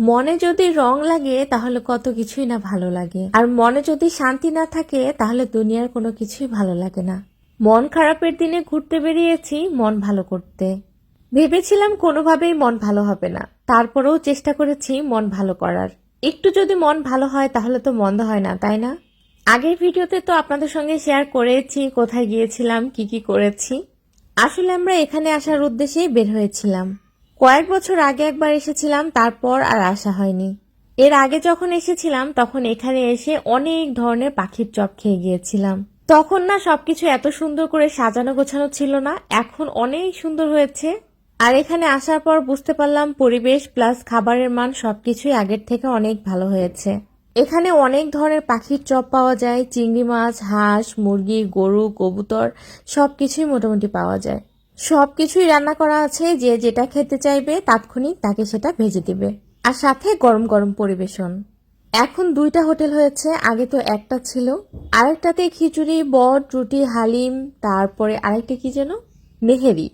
মনে যদি রং লাগে, তাহলে কত কিছুই না ভালো লাগে। আর মনে যদি শান্তি না থাকে, তাহলে দুনিয়ার কোনো কিছুই ভালো লাগে না। মন খারাপের দিনে ঘুরতে বেরিয়েছি মন ভালো করতে। ভেবেছিলাম কোনোভাবেই মন ভালো হবে না। তারপরেও চেষ্টা করেছি মন ভালো করার। একটু যদি মন ভালো হয়, তাহলে তো মন্দ হয় না, তাই না? আগের ভিডিওতে তো আপনাদের সঙ্গে শেয়ার করেছি, কোথায় গিয়েছিলাম, কি কি করেছি। আসলে আমরা এখানে আসার উদ্দেশ্যেই বের হয়েছিলাম। কয়েক বছর আগে একবার এসেছিলাম, তারপর আর আসা হয়নি। এর আগে যখন এসেছিলাম, তখন এখানে এসে অনেক ধরনের পাখির চপ খেয়ে গিয়েছিলাম। তখন না সবকিছু এত সুন্দর করে সাজানো গোছানো ছিল না, এখন অনেক সুন্দর হয়েছে। আর এখানে আসার পর বুঝতে পারলাম পরিবেশ প্লাস খাবারের মান সবকিছুই আগের থেকে অনেক ভালো হয়েছে। এখানে অনেক ধরনের পাখির চপ পাওয়া যায়, চিংড়ি মাছ, হাঁস, মুরগি, গরু, কবুতর সবকিছুই মোটামুটি পাওয়া যায়। সবকিছুই রান্না করা আছে, যে যেটা খেতে চাইবে তাৎক্ষণিক তাকে সেটা ভেজে দিবে। আর সাথে গরম গরম পরিবেশন। এখন দুইটা হোটেল হয়েছে, আগে তো একটা ছিল। আরেকটাতে খিচুড়ি, বট, রুটি, হালিম, তারপরে আরেকটা কি যেন? নেহেরি।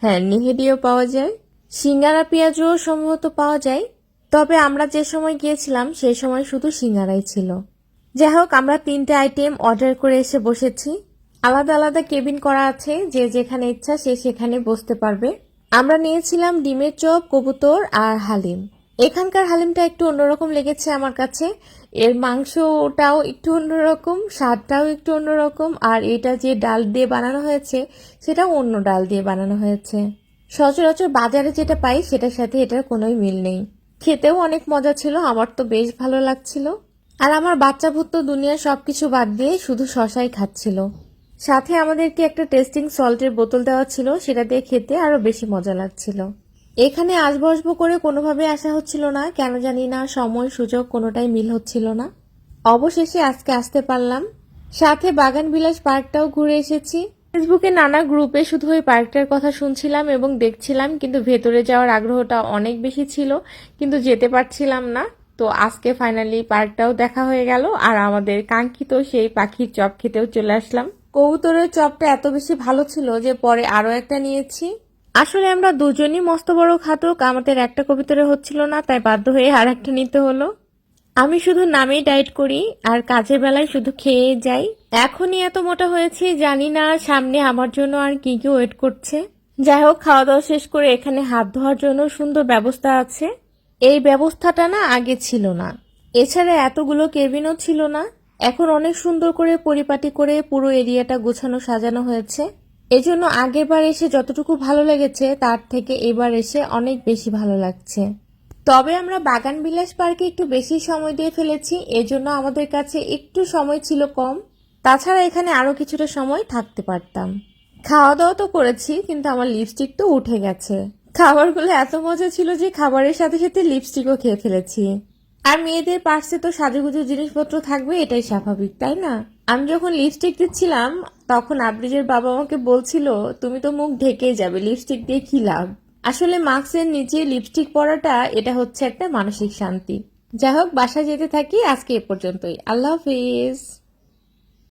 হ্যাঁ নেহেরিও পাওয়া যায়। সিঙ্গারা পেঁয়াজও সম্ভবত পাওয়া যায়। তবে আমরা যে সময় গিয়েছিলাম, সেই সময় শুধু সিঙ্গারাই ছিল। যাই হোক, আমরা তিনটে আইটেম অর্ডার করে এসে বসেছি। আলাদা আলাদা কেবিন করা আছে, যে যেখানে ইচ্ছা সে সেখানে বসতে পারবে। আমরা নিয়েছিলাম ডিমের চপ, কবুতর আর হালিম। এখানকার হালিমটা একটু অন্যরকম লেগেছে আমার কাছে। এর মাংসটাও একটু অন্যরকম, স্বাদটাও একটু অন্যরকম, আর এটা যে ডাল দিয়ে বানানো হয়েছে, সেটাও অন্য ডাল দিয়ে বানানো হয়েছে। সচরাচর বাজারে যেটা পাই, সেটার সাথে এটার কোনোই মিল নেই। খেতেও অনেক মজা ছিল, আমার তো বেশ ভালো লাগছিল। আর আমার বাচ্চা ভূত তো দুনিয়ার সবকিছু বাদ দিয়ে শুধু শশাই খাচ্ছিল। সাথে আমাদেরকে একটা টেস্টিং সল্টের বোতল দেওয়া ছিল, সেটা দিয়ে খেতে আরও বেশি মজা লাগছিল। এখানে আসব আসব করে কোনোভাবে আসা হচ্ছিল না, কেন জানি না, সময়, সুযোগ কোনোটাই মিল হচ্ছিল না। অবশেষে আজকে আসতে পারলাম। সাথে বাগান বিলাস পার্কটাও ঘুরে এসেছি। ফেসবুকে নানা গ্রুপে শুধু ওই পার্কটার কথা শুনছিলাম এবং দেখছিলাম, কিন্তু ভেতরে যাওয়ার আগ্রহটা অনেক বেশি ছিল, কিন্তু যেতে পারছিলাম না। তো আজকে ফাইনালি পার্কটাও দেখা হয়ে গেল, আর আমাদের কাঙ্ক্ষিত সেই পাখির চপ খেতেও চলে আসলাম। কবুতরের চপটা এত বেশি ভালো ছিল যে পরে আরও একটা নিয়েছি। আসলে আমরা দুজনই মস্ত বড় খাতুক আমাদের একটা কবিতরে হচ্ছিল না, তাই বাধ্য হয়ে আর একটা নিতে হলো। আমি শুধু নামেই ডায়েট করি, আর কাজের বেলায় শুধু খেয়ে যাই। এখনই এত মোটা হয়েছি, জানি না সামনে আমার জন্য আর কি কি ওয়েট করছে। যাই হোক খাওয়া দাওয়া শেষ করে এখানে হাত ধোয়ার জন্য সুন্দর ব্যবস্থা আছে। এই ব্যবস্থাটা না আগে ছিল না। এছাড়া এতগুলো কেবিনও ছিল না। এখন অনেক সুন্দর করে পরিপাটি করে পুরো এরিয়াটা গোছানো, সাজানো হয়েছে। এজন্য আগেরবার এসে যতটুকু ভালো লেগেছে, তার থেকে এবার এসে অনেক বেশি ভালো লাগছে। তবে আমরা বাগান বিলাস পার্কে একটু বেশি সময় দিয়ে ফেলেছি, এজন্য আমাদের কাছে একটু সময় ছিল কম। তাছাড়া এখানে আরও কিছুটা সময় থাকতে পারতাম। খাওয়া দাওয়া তো করেছি, কিন্তু আমার লিপস্টিক তো উঠে গেছে। খাবারগুলো এত মজা ছিল যে খাবারের সাথে সাথে লিপস্টিকও খেয়ে ফেলেছি। আর মেয়েদের পার্সে তো সাজুগুজু জিনিসপত্র থাকবে, এটাই স্বাভাবিক, তাই না? আমি যখন লিপস্টিক দিচ্ছিলাম, তখন আব্রিজের বাবা আমাকে বলছিল, তুমি তো মুখ ঢেকেই যাবে লিপস্টিক দিয়ে কি লাভ? আসলে মাস্কের নিচে লিপস্টিক পরাটা, এটা হচ্ছে একটা মানসিক শান্তি। যাই হোক, বাসায় যেতে থাকি, আজকে এ পর্যন্তই। আল্লাহ হাফিজ।